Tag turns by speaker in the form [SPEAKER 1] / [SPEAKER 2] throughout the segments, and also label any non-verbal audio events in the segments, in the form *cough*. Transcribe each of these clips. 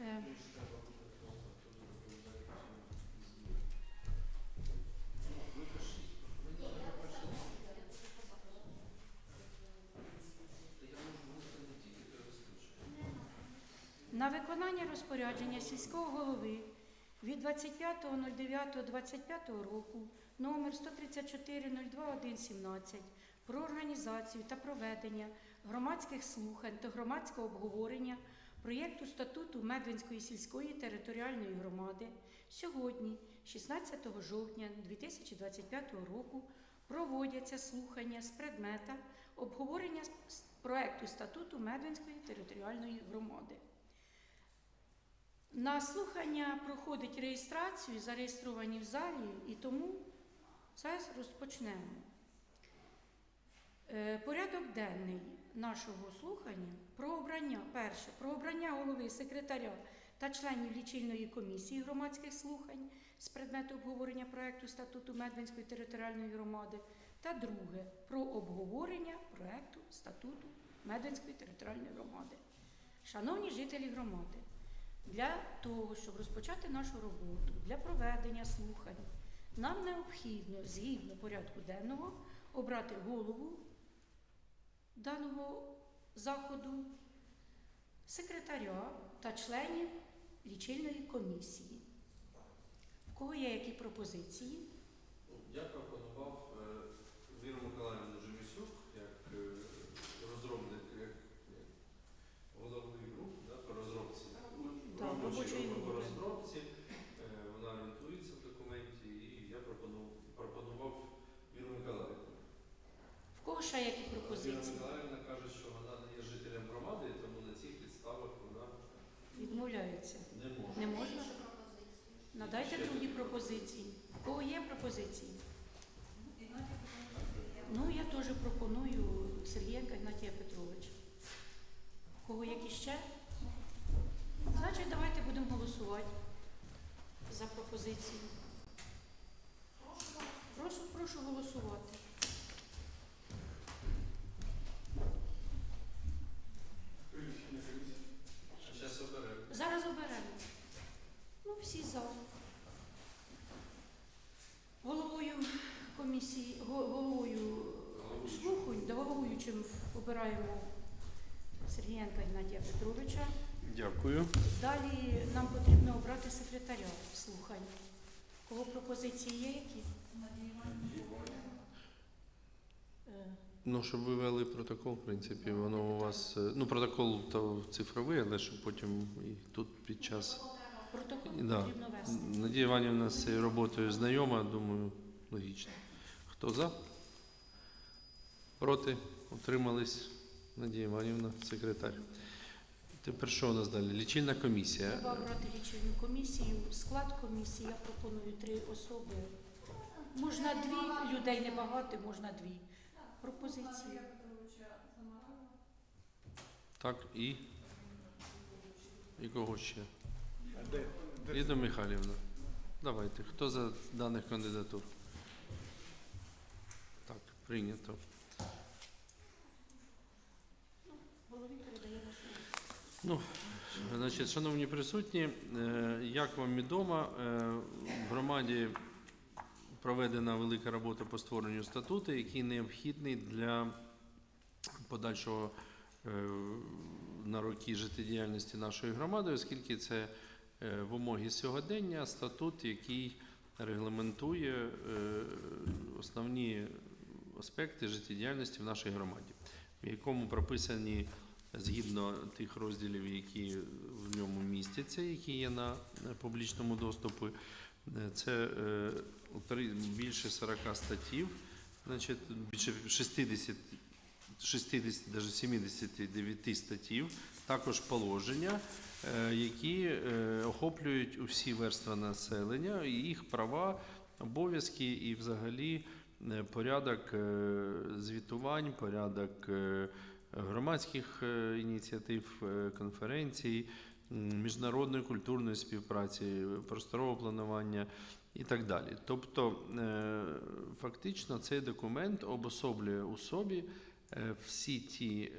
[SPEAKER 1] Е, На виконання розпорядження сільського голови від 25.09.25 року номер 134.02.1.17 про організацію та проведення громадських слухань та громадського обговорення проєкту статуту Медвинської сільської територіальної громади сьогодні, 16 жовтня 2025 року, проводяться слухання з предмета обговорення проекту статуту Медвинської територіальної громади. На слухання проходить реєстрацію, зареєстровані в залі, і тому зараз розпочнемо. Е, Порядок денний нашого слухання про обрання, перше, про обрання голови, секретаря та членів лічильної комісії громадських слухань з предмету обговорення проекту статуту Медвинської територіальної громади, та друге про обговорення проекту статуту Медвинської територіальної громади. Шановні жителі громади, для того, щоб розпочати нашу роботу, для проведення слухань, нам необхідно згідно порядку денного обрати голову даного заходу, секретаря та членів лічильної комісії. В кого є які пропозиції?
[SPEAKER 2] Я пропонував е, Віру Миколаївну Жемісюк як е, розробник, як, як головний груп да, по розробці.
[SPEAKER 1] Так, робочої
[SPEAKER 2] групи по розробці. Е, Вона орієнтується в документі, і я пропонував, пропонував Віру Миколаївну.
[SPEAKER 1] В кого ще які пропозиції?
[SPEAKER 2] Миколаївна каже, що вона не є жителем громади, тому на цих підставах вона
[SPEAKER 1] Відмовляються.
[SPEAKER 2] не може.
[SPEAKER 1] Не можна? Надайте другі пропозиції. В кого є пропозиції? Ну, я теж пропоную Сергієнка Ігнатія Петровича. В кого які ще? Значить, давайте будемо голосувати за пропозицію. Прошу, прошу голосувати.
[SPEAKER 2] А зараз оберемо.
[SPEAKER 1] Зараз оберемо. Ну, всі за. Головою комісії, го- головою слухань, да, головуючим обираємо Сергієнка Геннадія Петровича.
[SPEAKER 2] Дякую.
[SPEAKER 1] Далі нам потрібно обрати секретаря слухань. Кого пропозиції є які?
[SPEAKER 2] Ну, щоб ви вели протокол, в принципі, воно у вас. е, Ну, протокол то цифровий, але щоб потім і тут під час.
[SPEAKER 1] Протокол
[SPEAKER 2] Да.
[SPEAKER 1] потрібно вести.
[SPEAKER 2] Надія Іванівна з цією роботою знайома, думаю, логічно. Хто за? Проти? Утримались? Надія Іванівна, секретар. Тепер що у нас далі? Лічильна комісія.
[SPEAKER 1] Треба обрати лічильну комісію. Склад комісії я пропоную три особи. Можна дві, людей небагато, можна дві. Пропозиції.
[SPEAKER 2] Так, і. І кого ще? Ліда Михайлівна. Давайте. Хто за даних кандидатур? Так, прийнято. Ну, значить, шановні присутні, е, як вам відомо, е, в громаді проведена велика робота по створенню статуту, який необхідний для подальшого е, на роки життєдіяльності нашої громади, оскільки це вимоги сьогодення, статут, який регламентує основні аспекти життєдіяльності в нашій громаді, в якому прописані згідно тих розділів, які в ньому містяться, які є на публічному доступі. Е, Це е, більше 40 статтів, значить, більше 60, 60, навіть 79 статтів, також положення, е, які охоплюють усі верства населення, їх права, обов'язки і взагалі порядок звітувань, порядок громадських е, ініціатив, е, конференцій, міжнародної культурної співпраці, просторового планування і так далі. Тобто, е, фактично, цей документ обособлює у собі всі ті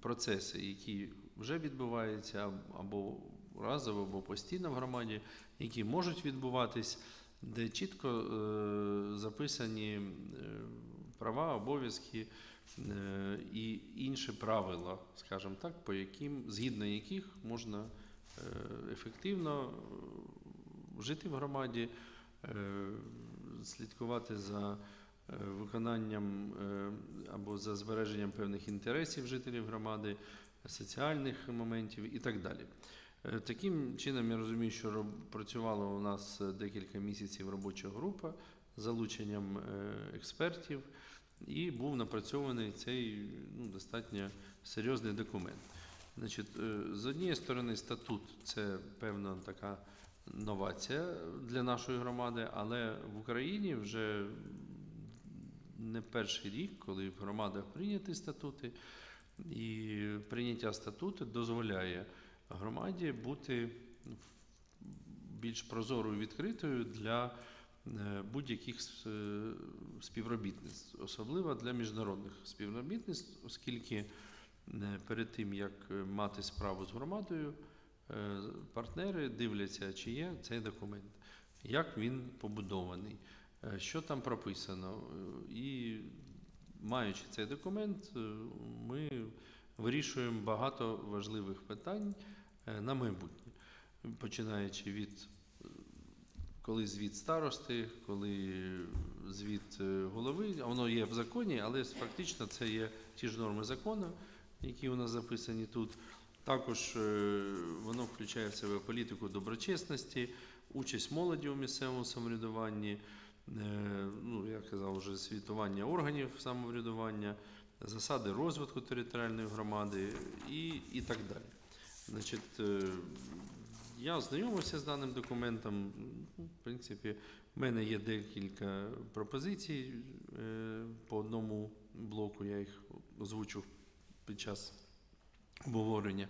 [SPEAKER 2] процеси, які вже відбуваються або разово або постійно в громаді, які можуть відбуватись, де чітко записані права, обов'язки і інші правила, скажімо так, по яким, згідно яких можна е, ефективно е, жити в громаді, е, слідкувати за виконанням або за збереженням певних інтересів жителів громади, соціальних моментів і так далі. Таким чином, я розумію, що працювала у нас декілька місяців робоча група з залученням експертів, і був напрацьований цей ну, достатньо серйозний документ. Значить, е, з однієї сторони, статут це певна така новація для нашої громади, але в Україні вже не перший рік, коли в громадах прийняті статути, і прийняття статуту дозволяє громаді бути більш прозорою відкритою для будь-яких с- е, співробітництв, особливо для міжнародних співробітництв, оскільки е, перед тим як е, мати справу з громадою, е, партнери дивляться, чи є цей документ, як він побудований, е, що там прописано. Е, І маючи цей документ, е, ми вирішуємо багато важливих питань е, на майбутнє, починаючи від е, коли звіт старости, коли звіт е, голови, воно є в законі, але фактично це є ті ж норми закону, які у нас записані тут. Також е, воно включає в себе політику доброчесності, участь молоді у місцевому самоврядуванні, е, ну, я казав вже звітування органів самоврядування, засади розвитку територіальної громади і, і так далі. Значить, я ознайомився з даним документом. Ну, В принципі, в мене є декілька пропозицій е, по одному блоку, я їх озвучив під час обговорення.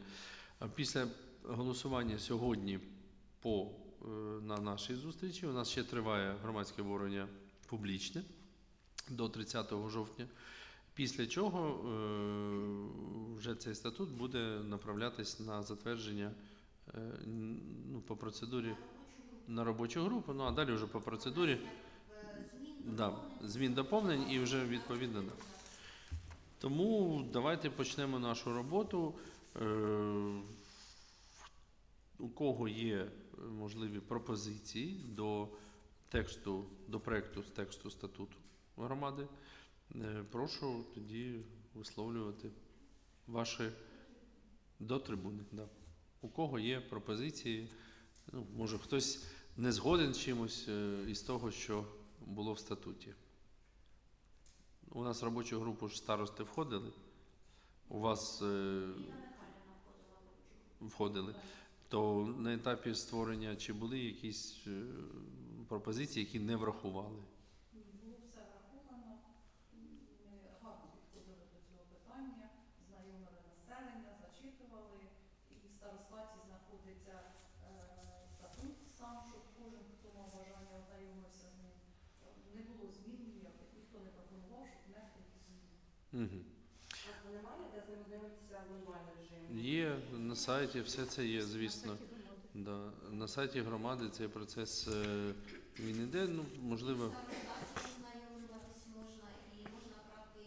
[SPEAKER 2] Після голосування сьогодні по, е, на нашій зустрічі у нас ще триває громадське обговорення публічне до 30 жовтня. Після чого е, вже цей статут буде направлятись на затвердження ну, по процедурі на робочу групу, ну а далі вже по процедурі да, змін доповнень і вже відповідно. Да. Тому давайте почнемо нашу роботу. Е, У кого є е, можливі пропозиції до тексту, до проекту з тексту статуту громади, е, прошу тоді висловлювати ваші до трибуни. Да. У кого є пропозиції, ну, може хтось не згоден чимось е, із того, що було в статуті. У нас робочу групу старости входили. У вас е, входили. То на етапі створення чи були якісь е, пропозиції, які не врахували?
[SPEAKER 3] Було все враховано. Знайомили населення, зачитували. Старостаті знаходиться е, статут сам, щоб кожен, хто мав бажання ознайомився з ним. Не було змін ніяких, ніхто не пропонував, щоб внести якісь зміни.
[SPEAKER 4] Немає де з ними дивитися в онлайн режимі?
[SPEAKER 2] Є на сайті, все це є, звісно.
[SPEAKER 1] На сайті громади.
[SPEAKER 2] Да. На сайті громади цей процес е, він іде, ну, можливо,
[SPEAKER 5] Там редакцію ознайомлюватись можна і можна брати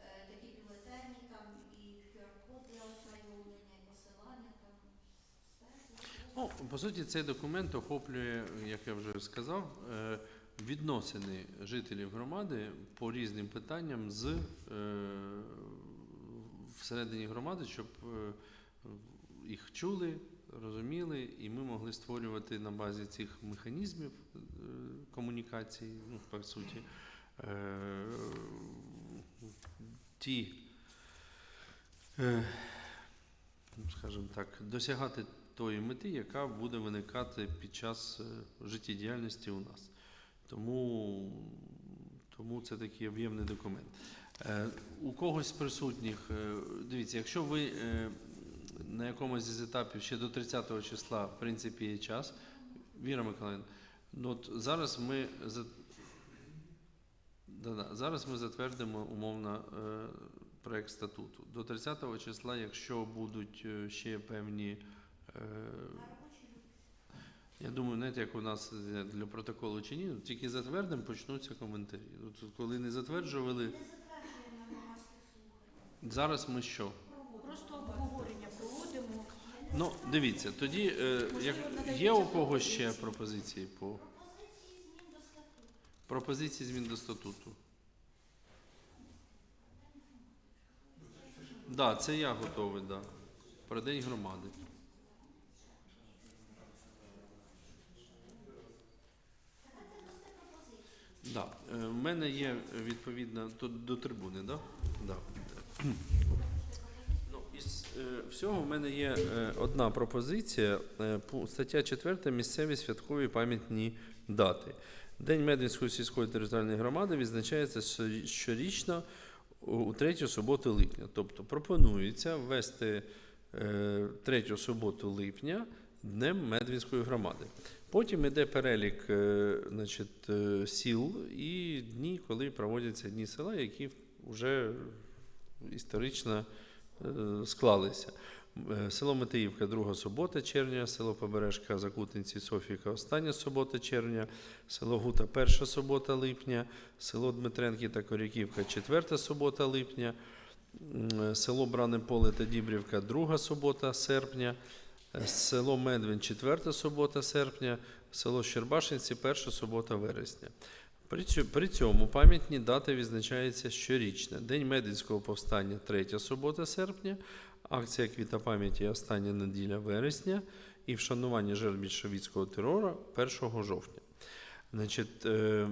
[SPEAKER 5] е, такі бюлетені, там і QR-код для ознайомлення, і посилання, там все.
[SPEAKER 2] Ну, по суті, цей документ охоплює, як я вже сказав, е, відносини жителів громади по різним питанням з е, всередині громади, щоб е, їх чули, розуміли, і ми могли створювати на базі цих механізмів комунікації, ну, по суті, ті, скажімо так, досягати тої мети, яка буде виникати під час е, життєдіяльності у нас. Тому, тому це такий об'ємний документ. Е, У когось з присутніх, е, дивіться, якщо ви на якомусь із етапів ще до 30 числа, в принципі, є час, Віра Миколаївна, ну от зараз ми Да-да. Зараз ми затвердимо умовно е, проект статуту. До 30 числа, якщо будуть ще певні Я думаю, знаєте, як у нас для протоколу чи ні, тільки затвердимо, почнуться коментарі. Ну, тут коли не затверджували, зараз ми що?
[SPEAKER 1] Просто обговорення проводимо.
[SPEAKER 2] Ну, дивіться, тоді е, як, є у когось ще пропозиції по
[SPEAKER 5] Пропозиції змін до статуту.
[SPEAKER 2] пропозиції змін до статуту? Так, да, це я готовий, да. Про День громади. Да. е, В мене є відповідно тут до трибуни, да? Да. Ну, із е, всього в мене є е, одна пропозиція. Е, стаття 4. Місцеві святкові пам'ятні дати. День Медвінської сільської територіальної громади відзначається щорі- щорічно у у третю суботу липня. Тобто пропонується ввести е, третю суботу липня Днем Медвінської громади. Потім йде перелік е, значить, е, сіл і дні, коли проводяться дні села, які вже історично е, склалися. Село Матеївка, друга субота червня, село Побережка, Закутинці, Софійка, остання субота червня, село Гута, перша субота липня, село Дмитренки та Коряківка, четверта субота липня, село Бране Поле та Дібрівка, друга субота серпня, село Медвин, четверта субота серпня, село Щербашинці, перша субота вересня. При цьому пам'ятні дати відзначаються щорічно. День Мединського повстання 3 субота серпня, акція Квіта пам'яті остання неділя вересня і вшанування жертв більшовицького терору 1 жовтня. Значить, е,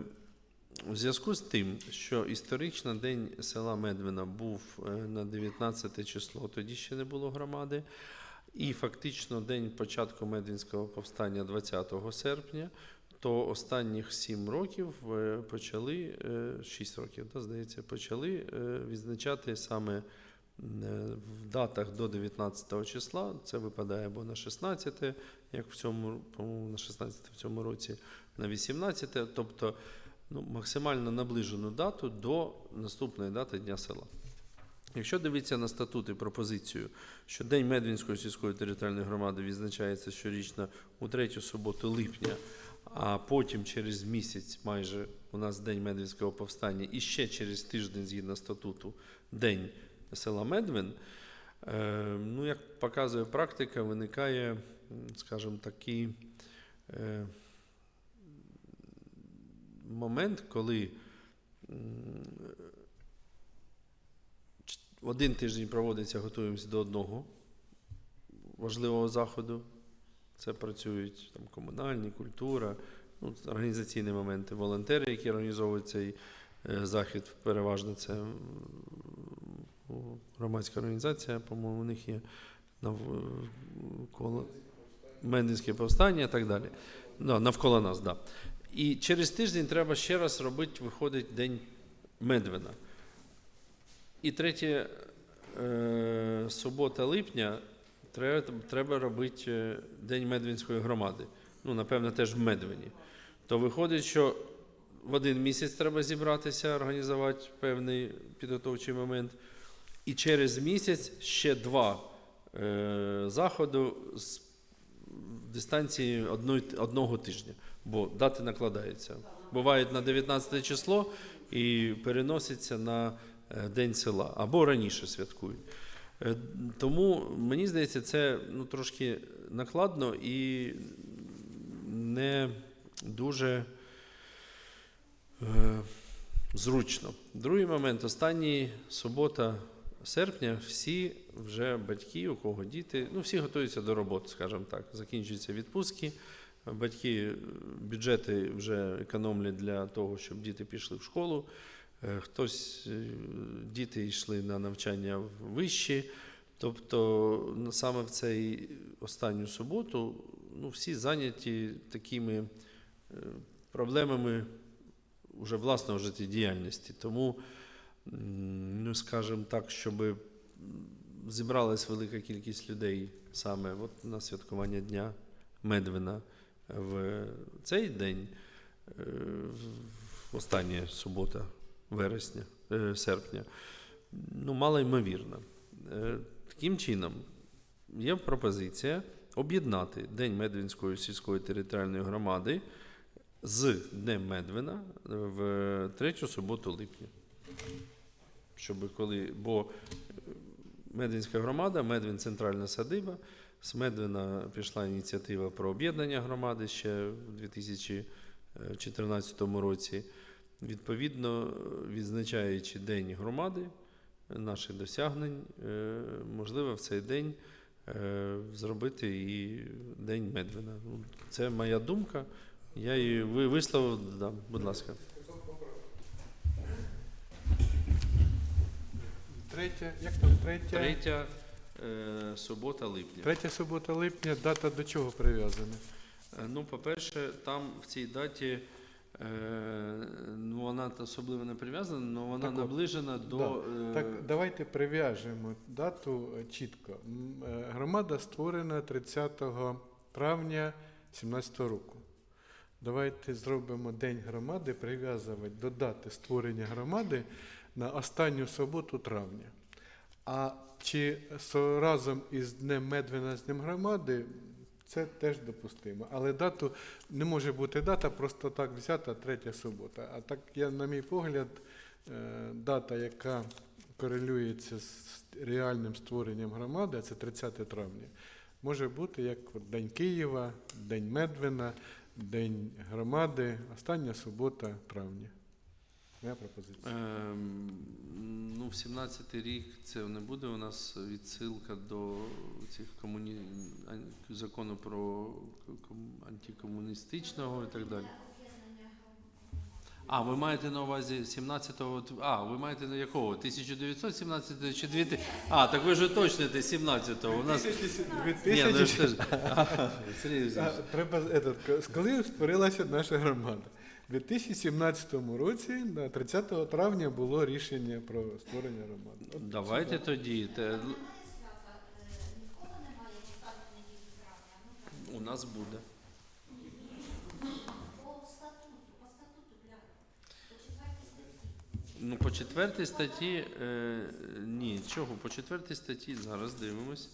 [SPEAKER 2] у зв'язку з тим, що історично день села Медвина був е, на 19 число, тоді ще не було громади, і фактично день початку Медвінського повстання 20 серпня, то останніх 7 років е, почали, 6 років, да, здається, почали е, відзначати саме е, в датах до 19 числа. Це випадає або на 16, як в цьому, на 16 в цьому році, на 18, тобто ну, максимально наближену дату до наступної дати Дня села. Якщо дивитися на статут і пропозицію, що День Медвінської сільської територіальної громади відзначається щорічно у третю суботу липня, а потім через місяць майже у нас День Медвінського повстання, і ще через тиждень, згідно статуту, День села Медвин, е, ну, як показує практика, виникає, скажімо, такий е, момент, коли один тиждень проводиться, готуємося до одного важливого заходу. Це працюють там, комунальні, культура, ну, організаційні моменти, волонтери, які організовують цей е, захід, переважно це громадська організація, по-моєму, у них є навколо Мендинське повстання і так далі. Да, навколо нас, так. Да. І через тиждень треба ще раз робити, виходить День Медвина. І третє, е, субота липня треба, робити е, День Медвінської громади. Ну, напевно, теж в Медвині. То виходить, що в один місяць треба зібратися, організувати певний підготовчий момент. І через місяць ще два е, заходи з дистанції одної, одного тижня, бо дати накладаються. Бувають на 19 число і переносяться на День села або раніше святкують. Е, Тому мені здається, це ну, трошки накладно і не дуже е, зручно. Другий момент, останній субота серпня, всі вже батьки, у кого діти, ну всі готуються до роботи, скажімо так. Закінчуються відпустки. Батьки е, бюджети вже економлять для того, щоб діти пішли в школу. Е, Хтось е, діти йшли на навчання вищі. Тобто саме в цей останню суботу ну, всі зайняті такими е, проблемами вже власного життєдіяльності. Тому, ну, скажімо так, щоб зібралась велика кількість людей саме от на святкування Дня Медвина в цей день, в остання субота вересня, е, серпня, ну, мало ймовірно. Е, Таким чином, є пропозиція об'єднати День Медвінської сільської територіальної громади з Днем Медвина в третю суботу липня. Щоб коли, бо Медвінська громада, Медвін центральна садиба. З Медвина пішла ініціатива про об'єднання громади ще в 2014 році. Відповідно, відзначаючи День громади, наших досягнень, е, можливо, в цей день е, зробити і День Медвина. Ну, Це моя думка. Я її висловив, да, будь ласка.
[SPEAKER 6] Третя, як там третя?
[SPEAKER 2] Третя е, субота липня.
[SPEAKER 6] Третя субота липня, дата до чого прив'язана?
[SPEAKER 2] Е, Ну, по-перше, там в цій даті ну, вона особливо не прив'язана, але вона
[SPEAKER 6] Так от,
[SPEAKER 2] наближена до.
[SPEAKER 6] да.
[SPEAKER 2] е,
[SPEAKER 6] Так, давайте прив'яжемо дату е, чітко. Е, Громада створена 30 травня 2017 року. Давайте зробимо День громади, прив'язувати до дати створення громади на останню суботу травня. А чи разом із Днем Медвина з Днем громади, це теж допустимо. Але дату не може бути дата просто так взята третя субота. А так, я, на мій погляд, е, дата, яка корелюється з реальним створенням громади, це 30 травня, може бути як День Києва, День Медвина, День громади, остання субота травня. Моя пропозиція.
[SPEAKER 2] Ем, ну, в 17-й рік це не буде у нас відсилка до цих комуні... закону про антикомуністичного і так далі. А, ви маєте на увазі 17-го. А, ви маєте на якого? 1917 чи 2000? А, так ви ж уточните 17-го. У нас. Ні, ну, ж... *laughs*
[SPEAKER 6] Треба этот, коли створилася наша громада? У 2017 році, на 30 травня, було рішення про створення громади. От
[SPEAKER 2] Давайте тоді. Те, у нас буде. Ну, по четвертій статті. Е, ні, чого? По четвертій статті зараз дивимось.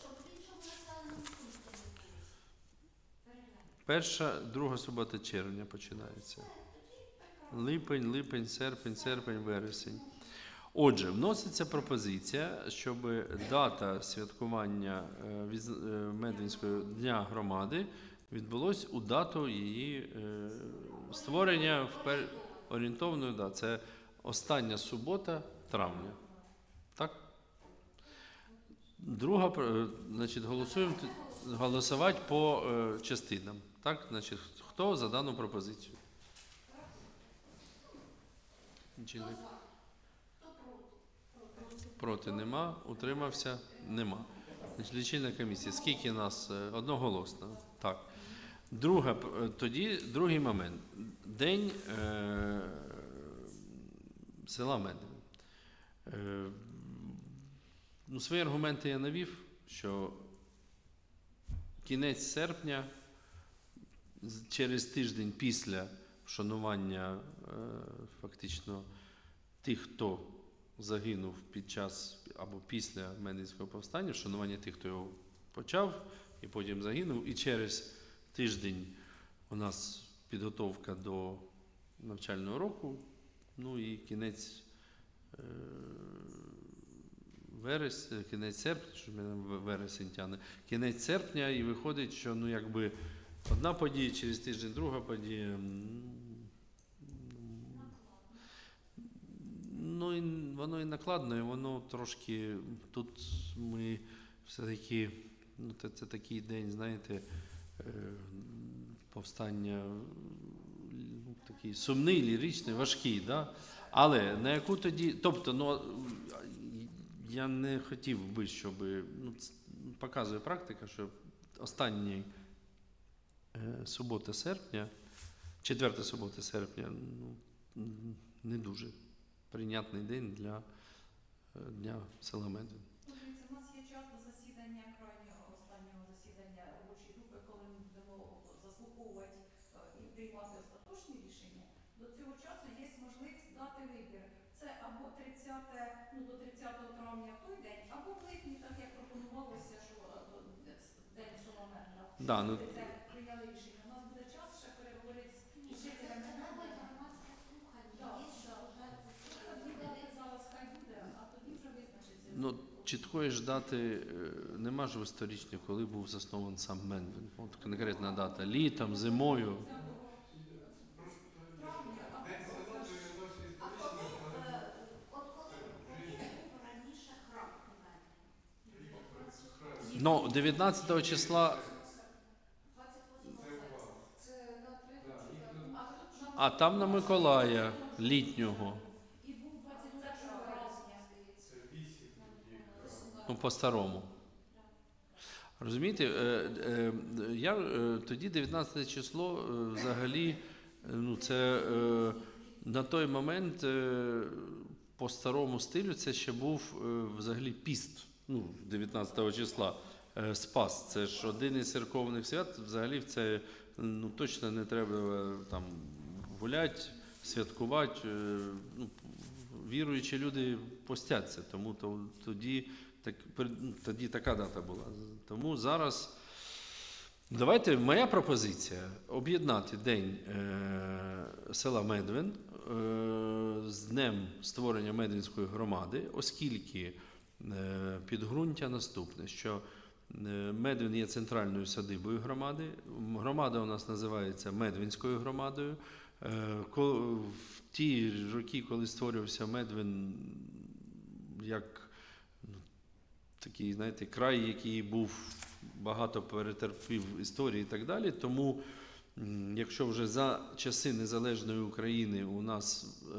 [SPEAKER 5] Щоб в іншому населеному пункті не було. Переглянь.
[SPEAKER 2] Перша, друга субота червня починається. Липень, липень, серпень, серпень, вересень. Отже, вноситься пропозиція, щоб дата святкування е, е, Медвінського дня громади відбулось у дату її е, створення в пер... орієнтовною да, це остання субота травня. Так? Друга, значить, голосуємо голосувати по частинам. Так, значить, хто за дану пропозицію? Чи Проти нема, утримався нема. Значить, лічильна комісія. Скільки нас е, одноголосно? Так. Друга, е, тоді другий момент. День е, села Медвин. Е, ну, свої аргументи я навів, що кінець серпня, через тиждень після вшанування е, фактично тих, хто загинув під час або після Мединського повстання, вшанування тих, хто його почав і потім загинув. І через тиждень у нас підготовка до навчального року, ну і кінець. е, Верес, кінець серпня, що мене вересень тягне, кінець серпня, і виходить, що ну якби одна подія, через тиждень друга подія. Ну, і воно і накладно, і воно трошки. Тут ми все-таки, ну, це, це такий день, знаєте, е, повстання ну, такий сумний, ліричний, важкий. Да? Але на яку тоді. Тобто, ну, я не хотів би, щоб. Ну, показує практика, що останній субота серпня, четверта субота серпня, ну, не дуже прийнятний день для е, Дня села Медвін.
[SPEAKER 3] Ну, у нас є час до засідання крайнього останнього засідання робочої групи, коли ми будемо заслуховувати е, і приймати остаточні рішення. До цього часу є можливість дати вибір. Це або 30, ну до 30 травня той день, або в липні, так як пропонувалося, що е, День села
[SPEAKER 2] Да, ну,
[SPEAKER 3] це прийняли рішення. У нас буде час ще переговорити з
[SPEAKER 5] Ні, це
[SPEAKER 3] жителями
[SPEAKER 5] це нове
[SPEAKER 3] Медведя.
[SPEAKER 5] громадське слухання.
[SPEAKER 3] Так,
[SPEAKER 5] Є ще
[SPEAKER 3] так.
[SPEAKER 5] вже це
[SPEAKER 3] Тоді дати зараз хай буде, а тоді вже визначиться.
[SPEAKER 2] ну, чіткої ж дати е, нема ж в історичні, коли був заснований сам Медвін. От конкретна дата. Літом, зимою. Ну, 19 числа,
[SPEAKER 5] 28
[SPEAKER 3] Це на третю, а
[SPEAKER 2] а там на Миколая літнього.
[SPEAKER 3] і був 21 березня, здається.
[SPEAKER 2] Ну, по-старому. Розумієте, е, е, я е, тоді 19 число взагалі, ну це на той момент по старому стилю це ще був взагалі піст. Ну, 19 числа Спас. Це ж один із церковних свят. Взагалі це ну, точно не треба там гуляти, святкувати. Ну, віруючі люди постяться, тому то, тоді, так, тоді така дата була. Тому зараз давайте моя пропозиція об'єднати день е, села Медвин е, з днем створення Медвинської громади, оскільки е, підґрунтя наступне, що е, Медвин є центральною садибою громади. Громада у нас називається Медвинською громадою. Е, В ті роки, коли створювався Медвин, як такий, знаєте, край, який був багато перетерпів історії і так далі. Тому, якщо вже за часи незалежної України у нас е,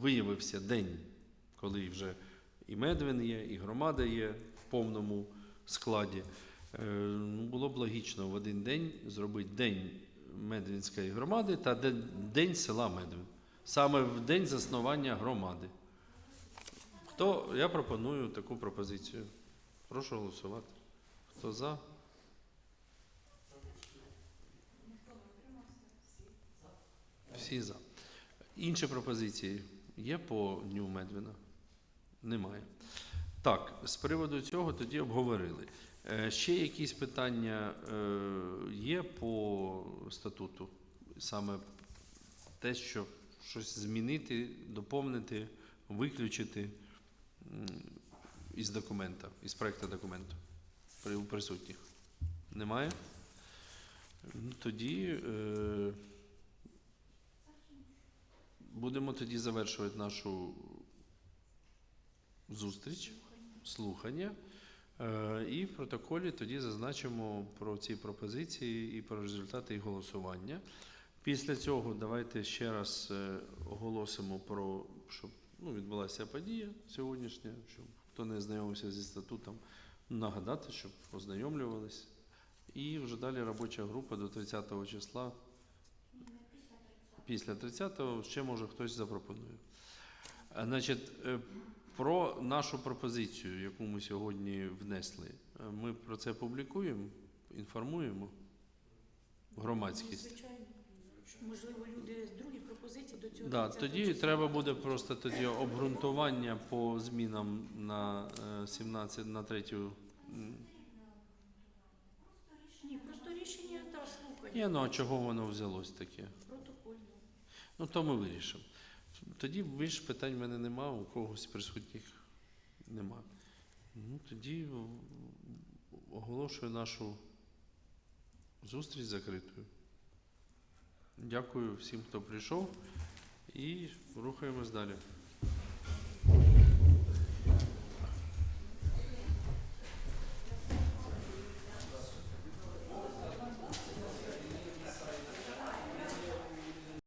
[SPEAKER 2] виявився день, коли вже і Медвин є, і громада є в повному складі, е, ну, було б логічно в один день зробити день Медвінської громади та день, села Медвин. Саме в день заснування громади. Хто я пропоную таку пропозицію? Прошу голосувати. Хто за?
[SPEAKER 3] Всі за.
[SPEAKER 2] Інші пропозиції є по Дню Медвіна? Немає. Так, з приводу цього тоді обговорили. Е, Ще якісь питання е, є по статуту? Саме те, що щось змінити, доповнити, виключити із документа, із проекту документу при присутніх? Немає? Ну, Тоді. Е, Будемо тоді завершувати нашу зустріч, слухання. Е, І в протоколі тоді зазначимо про ці пропозиції і про результати голосування. Після цього давайте ще раз е, оголосимо про, щоб ну, відбулася подія сьогоднішня, щоб хто не знайомився зі статутом, нагадати, щоб ознайомлювались. І вже далі робоча група до 30 числа Після 30-го ще може хтось запропонує. Значить, е, про нашу пропозицію, яку ми сьогодні внесли, е, ми про це публікуємо, інформуємо громадськість.
[SPEAKER 1] Звичайно. Можливо, люди пропозиції до цього.
[SPEAKER 2] Да,
[SPEAKER 1] 30
[SPEAKER 2] тоді
[SPEAKER 1] числа.
[SPEAKER 2] треба буде просто тоді обґрунтування по змінам на е, 17 на третю. м.
[SPEAKER 1] Ні, просто рішення та слухання.
[SPEAKER 2] Ні, ну а чого воно взялось таке?
[SPEAKER 1] Протокольно.
[SPEAKER 2] Ну, то ми вирішимо. Тоді більш питань в мене нема, у когось присутніх нема. Ну, тоді оголошую нашу зустріч закритою. Дякую всім, хто прийшов, і рухаємось далі.